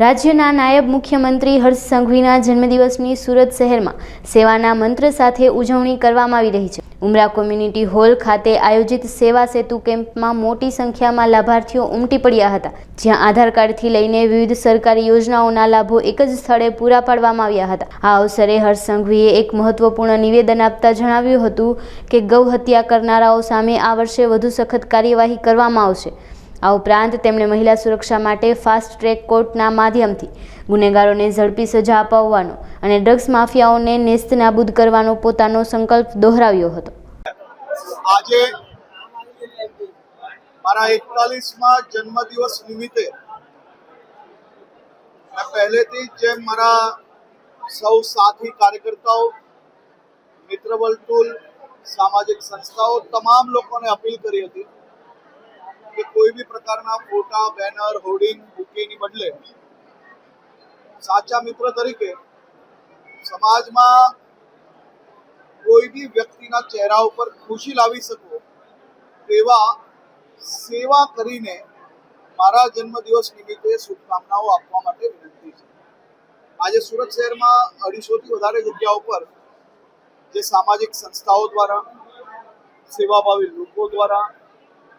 રાજ્યના નાયબ મુખ્યમંત્રી હર્ષ સંઘવીના જન્મદિવસની સુરત શહેરમાં સેવાના મંત્ર સાથે ઉજવણી કરવામાં આવી રહી છે. ઉમરા કોમ્યુનિટી હોલ ખાતે આયોજિત સેવા સેતુ કેમ્પમાં મોટી સંખ્યામાં લાભાર્થીઓ ઉમટી પડ્યા હતા. જ્યાં આધાર કાર્ડથી લઈને વિવિધ સરકારી યોજનાઓના લાભો એક જ સ્થળે પૂરા પાડવામાં આવ્યા હતા. આ અવસરે હર્ષ સંઘવીએ એક મહત્વપૂર્ણ નિવેદન આપતા જણાવ્યું હતું કે ગૌ હત્યા કરનારાઓ સામે આ વર્ષે વધુ સખત કાર્યવાહી કરવામાં આવશે. આ ઉપરાંત તેમણે મહિલા સુરક્ષા માટે ફાસ્ટ ટ્રેક કોર્ટના માધ્યમથી ગુનેગારોને ઝડપી સજા અપાવવાનો અને ડ્રગ્સ માફિયાઓને નેસ્ત કરવાનો પોતાનો સંકલ્પ દોહરાવ્યો હતો. આજે મારા એકતાલીસમાં જન્મદિવસ નિમિત્તે પહેલેથી જે મારા સૌ સાથી કાર્યકર્તાઓ, મિત્ર સામાજિક સંસ્થાઓ, તમામ લોકોને અપીલ કરી હતી કે કોઈ બી પ્રકારના ફોટા, બેનર, હોર્ડિંગ, બુકેની બદલે સાચા મિત્ર તરીકે સમાજમાં કોઈ બી વ્યક્તિના ચહેરા ઉપર ખુશી લાવી શકો તેવા સેવા કરીને મારા જન્મદિવસ નિમિત્તે શુભકામનાઓ આપવા માટે વિનંતી છે. આજે સુરત શહેરમાં અઢીસોથી વધારે જગ્યાઓ પર જે સામાજિક સંસ્થાઓ દ્વારા, સેવાભાવી લોકો દ્વારા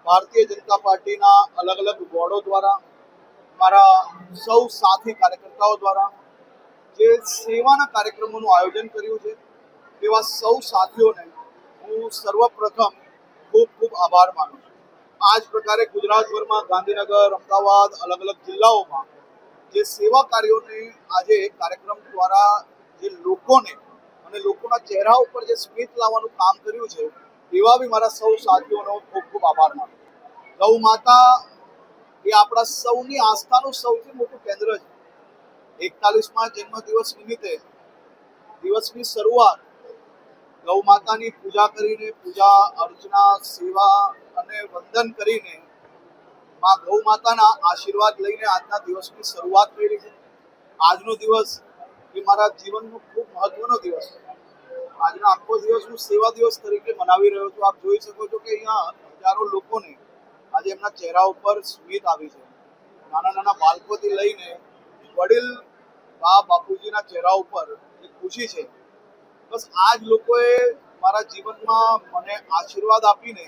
ભારતીય જનતા પાર્ટીના અલગ અલગ બોર્ડો દ્વારા મારા સૌ સાથી કાર્યકર્તાઓ દ્વારા જે સેવાના કાર્યક્રમોનું આયોજન કર્યું છે, તેવા સૌ સાથીઓને હું સર્વપ્રથમ ખૂબ ખૂબ આભાર માનું છું. આ જ પ્રકારે ગુજરાતભરમાં ગાંધીનગર, અમદાવાદ, અલગ અલગ જિલ્લાઓમાં જે સેવા કાર્યોને આજે કાર્યક્રમ દ્વારા જે લોકોને અને લોકોના ચહેરા ઉપર જે સ્મિત લાવવાનું કામ કર્યું છે એવા બી મારા સૌ સાથીઓનો ખૂબ ખૂબ આભાર માનું ગૌ માતા એ આપણા સૌની આસ્થાનું સૌથી મોટું કેન્દ્ર છે. એકતાલીસમાં જન્મદિવસ નિમિત્તે દિવસની શરૂઆત ગૌ માતાની પૂજા કરીને પૂજા, અર્ચના, સેવા અને વંદન કરીને માં ગૌ માતાના આશીર્વાદ લઈને આજના દિવસની શરૂઆત કરી છે. આજનો દિવસ એ મારા જીવનનો ખૂબ મહત્વનો દિવસ છે. આજનો આખો દિવસ હું સેવા દિવસ તરીકે મનાવી રહ્યો છું. આપ જોઈ શકો છો કે અહીંયા હજારો લોકોને આજે એમના ચહેરા ઉપર સ્મિત આવી છે. નાના નાના બાળકોથી લઈને વડીલ બા બાપુજીના ચહેરા ઉપર જે ખુશી છે. બસ આ જ લોકોએ મારા જીવનમાં મને આશીર્વાદ આપીને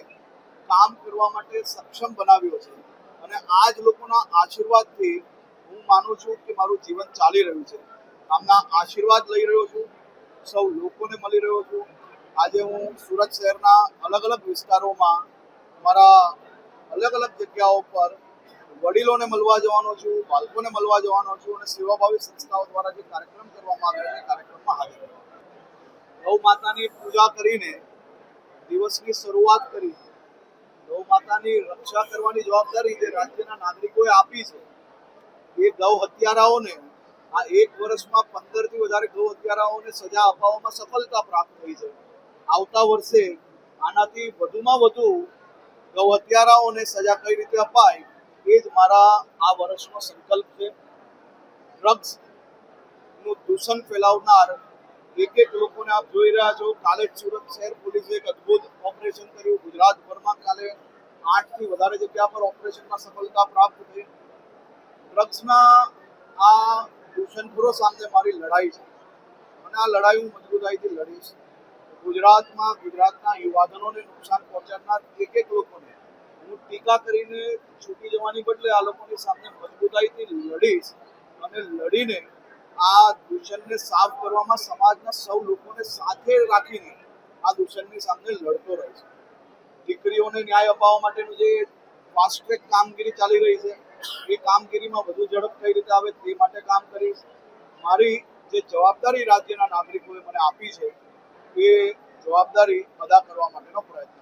કામ કરવા માટે સક્ષમ બનાવ્યો છે. અને આ જ લોકોના આશીર્વાદથી હું માનું છું કે મારું જીવન ચાલી રહ્યું છે. આમના આશીર્વાદ લઈ રહ્યો છું. સૌ લોકોને મળી રહ્યો છું આજે હું સુરત શહેરના અલગ અલગ વિસ્તારોમાં મારા અલગ અલગ જગ્યાઓ પર વડીલોને મળવા જવાનો છું, બાળકોને મળવા જવાનો છું અને સેવાભાવી સંસ્થાઓ દ્વારા જે કાર્યક્રમ કરવામાં આવ્યો છે કાર્યક્રમમાં હાજર. ગૌ માતાની પૂજા કરીને દિવસની શરૂઆત કરી ગૌ માતાની રક્ષા કરવાની જવાબદારી જે રાજ્યના નાગરિકોએ આપી છે, એ ગૌ હત્યારાઓને આ એક વર્ષમાં પંદરથી વધારે ગૌ હત્યારાઓને સજા અપાવવામાં સફળતા પ્રાપ્ત થઈ છે. આવતા વર્ષે આનાથી વધુમાં વધુ ગૌ હત્યારાઓને સજા કઈ રીતે અપાય એ જ મારા આ વર્ષનો સંકલ્પ છે. ડ્રગ્સનું દૂષણ ફેલાવનાર એક એક લોકોને આપ જોઈ રહ્યા છો. કાલે સુરત શહેર પોલીસે એક અદ્ભુત ઓપરેશન કર્યું. ગુજરાતભરમાં કાલે આઠથી વધારે જગ્યા પર ઓપરેશનમાં સફળતા પ્રાપ્ત થઈ. ડ્રગ્સના આ દૂષણખોરો સામે મારી લડાઈ છે. અને આ લડાઈ હું મજબૂતાઈથી લડીશ. ગુજરાતમાં ગુજરાતના યુવાધનોને નુકસાન પહોંચાડનાર એક એક લોકોને હું ટીકા કરીને છૂટી જવાની બદલે આ લોકોની સામે મજબૂતાઈથી લડીશ અને લડીને આ દૂષણને સાફ કરવામાં સમાજના સૌ લોકોને સાથે રાખીને આ દૂષણની સામે લડતો રહીશ. દીકરીઓને ન્યાય અપાવવા માટેનું જે ફાસ્ટ ટ્રેક કામગીરી ચાલી રહી છે. એ કામગીરીમાં વધુ ઝડપ કઈ રીતે આવે તે માટે કામ કરીશ. મારી જે જવાબદારી રાજ્યના નાગરિકોએ મને આપી છે, એ જવાબદારી અદા કરવા માટેનો પ્રયત્ન